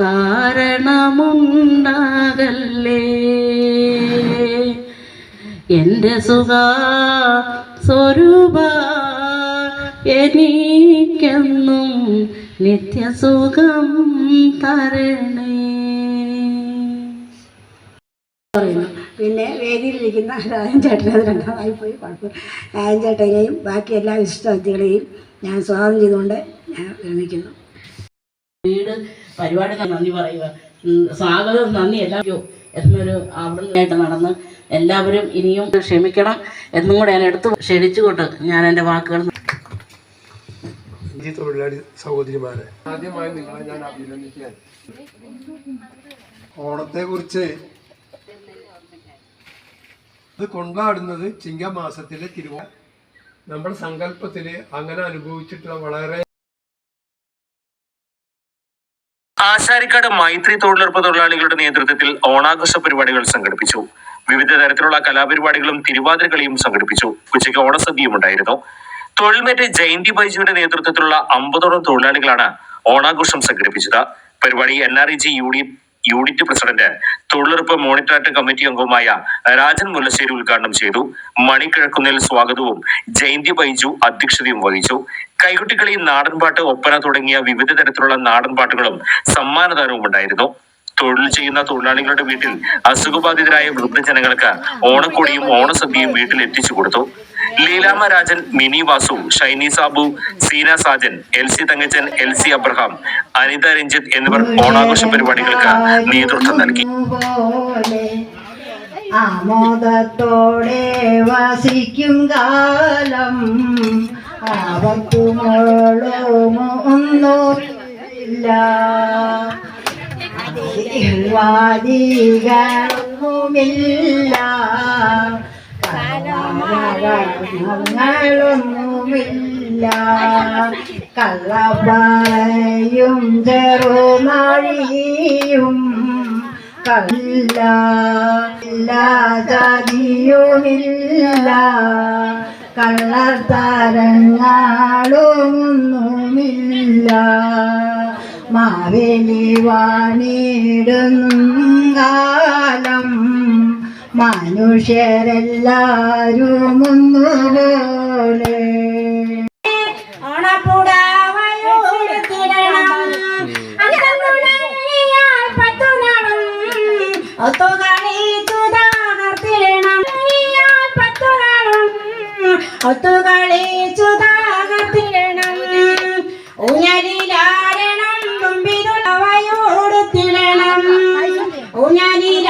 കാരണമുണ്ടാകല്ലേ? എന്റെ സുഖ സ്വരൂപ എനിക്കെന്നും നിത്യസുഖം തരണേ. പറയുന്നു. പിന്നെ വേദിയിലിരിക്കുന്ന രാജൻ ചേട്ടൻ അത് രണ്ടാമതായി പോയി കുഴപ്പം രാജൻ ചേട്ടനെയും ബാക്കി എല്ലാ വിശിഷ്ടവ്യക്തികളെയും ഞാൻ സ്വാഗതം ചെയ്തുകൊണ്ട് ഞാൻ വിരമിക്കുന്നു. വീട് പരിപാടി നന്ദി പറയുക. സ്വാഗതം നന്ദി. എല്ലാവരും എന്നൊരു അവിടുന്നായിട്ട് നടന്ന് എല്ലാവരും ഇനിയും ക്ഷമിക്കണം എന്നും കൂടെ ഞാൻ എടുത്ത് ക്ഷണിച്ചുകൊണ്ട് ഞാൻ എന്റെ വാക്കുകൾ തൊഴിലാളി സഹോദരിമാരെ ആദ്യമായി നിങ്ങളെ ഞാൻ അഭിനന്ദിക്കാൻ. ഓണത്തെ കുറിച്ച് ഇത് കൊണ്ടാടുന്നത് ചിങ്ങമാസത്തിലെ തിരുവോണം. നമ്മുടെ സങ്കല്പത്തിന് അങ്ങനെ അനുഭവിച്ചിട്ടുള്ള വളരെ ആശാരിക്കാട് മൈത്രി തൊഴിലുറപ്പ് തൊഴിലാളികളുടെ നേതൃത്വത്തിൽ ഓണാഘോഷ പരിപാടികൾ സംഘടിപ്പിച്ചു. വിവിധ തരത്തിലുള്ള കലാപരിപാടികളും തിരുവാതിരകളിയും സംഘടിപ്പിച്ചു. ഉച്ചയ്ക്ക് ഓണസദ്യയും ഉണ്ടായിരുന്നു. തൊഴിൽമേറ്റ് ജയന്തി ബൈജുവിന്റെ നേതൃത്വത്തിലുള്ള അമ്പതോളം തൊഴിലാളികളാണ് ഓണാഘോഷം സംഘടിപ്പിച്ചത്. പരിപാടി N R E G unit president തൊഴിലുറപ്പ് മോണിറ്ററിംഗ് കമ്മിറ്റി അംഗവുമായ രാജൻ മുല്ലശ്ശേരി ഉദ്ഘാടനം ചെയ്തു. മണിക്കിഴക്കുന്നിൽ സ്വാഗതവും ജയന്തി ബൈജു അധ്യക്ഷതയും വഹിച്ചു. കൈകുട്ടികളി നാടൻപാട്ട് ഒപ്പന തുടങ്ങിയ വിവിധ തരത്തിലുള്ള നാടൻപാട്ടുകളും സമ്മാനദാനവും ഉണ്ടായിരുന്നു. തൊഴിൽ ചെയ്യുന്ന തൊഴിലാളികളുടെ വീട്ടിൽ അസുഖബാധിതരായ വൃദ്ധജനങ്ങൾക്ക് ഓണക്കൊടിയും ഓണസദ്യയും വീട്ടിൽ എത്തിച്ചു കൊടുത്തു. Leelamma Rajan Mini Vasu Shiny Sabu Seena Sajan L C Thankachan L C Abraham Anitha Ranjith എന്നിവർ ഓണാഘോഷ പരിപാടികൾക്ക് നേതൃത്വം നൽകി. ആമോദത്തോടെ വസിക്കും കാലം ആവത്തുമൊന്നുമില്ല വാദികളൊന്നുമില്ല. കാരണങ്ങളൊന്നുമില്ല കള്ളപ്പായും ചെറുനാഴിയും കല്ല ജാതിയുമില്ല. കള്ളത്താരങ്ങളൊന്നുമില്ല മാവേലി വാണിടും കാലം മനുഷ്യരെല്ലാരും ഒന്നുപോലെ ഒത്തുകളിച്ചുതാകത്തിരണം ഊഞ്ഞലിലാടണം തുമ്പിതുള്ളവയോടുത്തിടണം ഊഞ്ഞലിലാടണം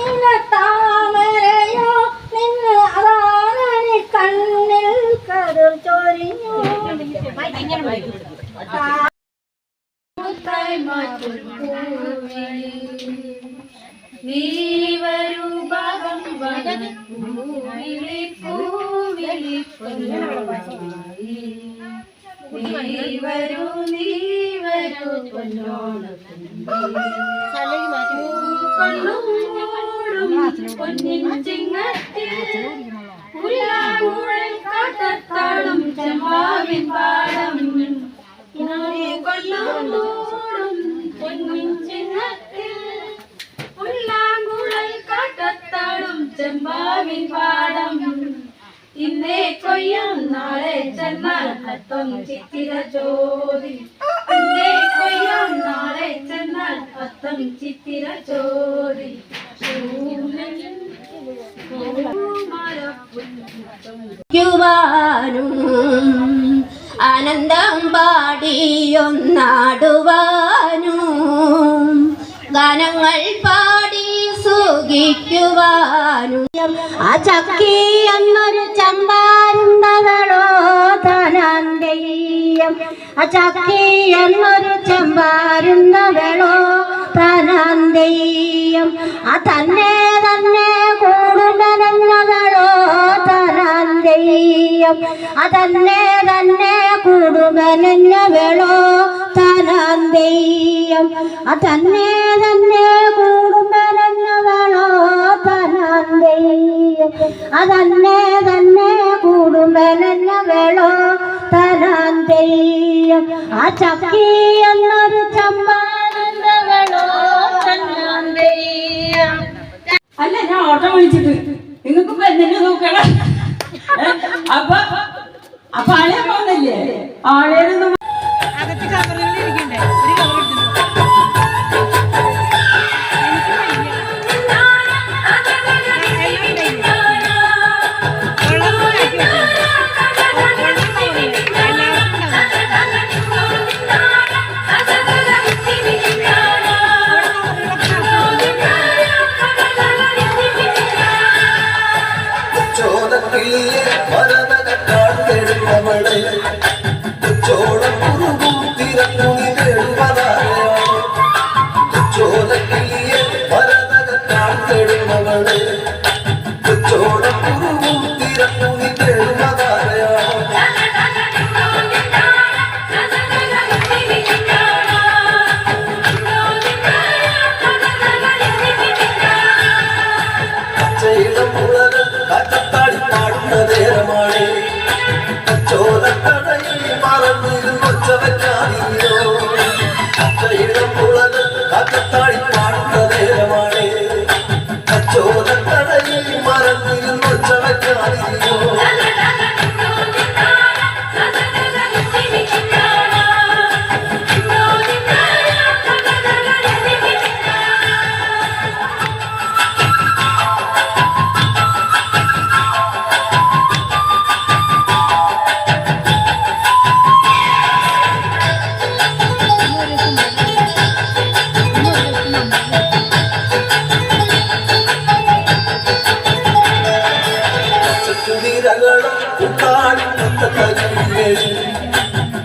വരൂ നീ വരൂ പൊന്നിൻ ചിങ്ങത്തിൽ പുല്ലാങ്കുഴൽ കാട്ടത്താടും ചെമ്പാവിൻ പാടം. കൊല്ലോടും പൊന്നിൻ ചിങ്ങത്തിൽ പുല്ലാങ്കുഴൽ കാട്ടത്താടും ചെമ്പാവിൻ പാടം ഇന്നേ കൊയ്യാം നാളെ ചെന്നാൽ അത്തം ചിത്തിര ചോദി ഇന്നേ കൊയ്യാം നാളെ ചെന്നാൽ അത്തം ചിത്തിര ുവാനും ആനന്ദം പാടിയൊന്നാടുവാനും ഗാനങ്ങൾ പാടി സുഖിക്കുവാനും ആ ചക്കി എന്നൊരു ചമ്പാരുണ്ടവളോ ധനാന്തെയ്യം ആ ചക്കി എന്നൊരു ചമ്പാരുണ്ടവളോ തനന്തയ്യം ആ തന്നെ തന്നെ കൂടുമെന്നവളോ തനന്തയ്യം ആ തന്നെ തന്നെ കൂടുമെന്നവളോ തനന്തയ്യം ആ തന്നെ തന്നെ കൂടുമെന്നവളോ തനന്തയ്യം ആ തന്നെ തന്നെ കൂടുമെന്നവളോ തനന്തയ്യം ആ ചക്കി എന്നൊരു 这么一堆。மரமதற்காண்டெடுத்தவளை குச்சோட குருகும் திறங்குனி தேடுவதாலே குச்சோத கிளிய மரமதற்காண்டெடுத்தவளை 二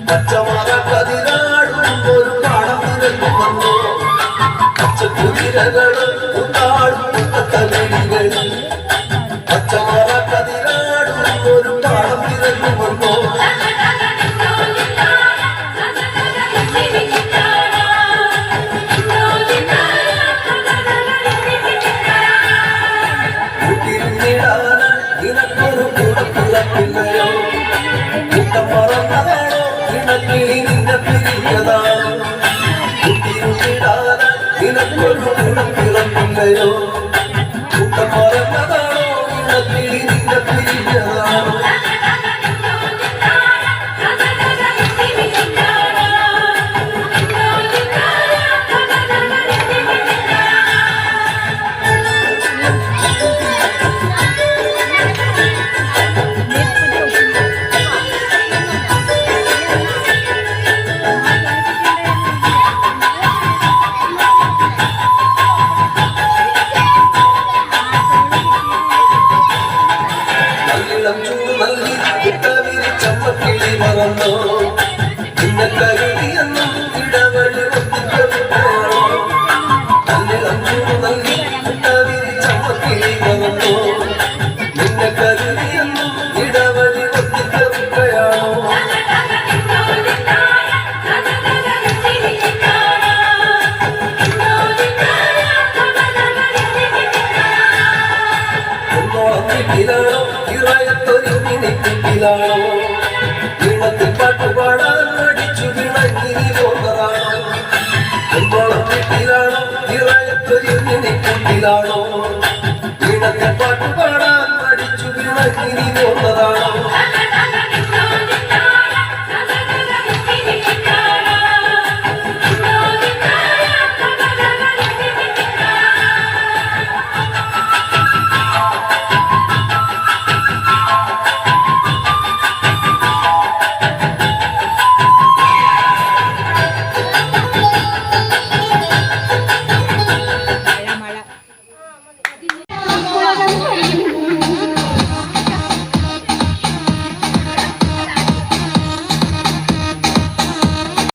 பச்சமான கதிராடும் ஒரு பாடம் இருக்கும் பச்சை குதிரகளும் കൂടപ്പിറപ്പില്ലയോ നിന്നെ കരുതിയെന്നും വീട്ടിലാണോ ഇറയത്തൊരു മിനിക്കുട്ടിലാണോ ഈണത്തിൽ പാട്ടുപാടാൻ മടിച്ചു വിളങ്ങിനി പോകുന്നതാണോ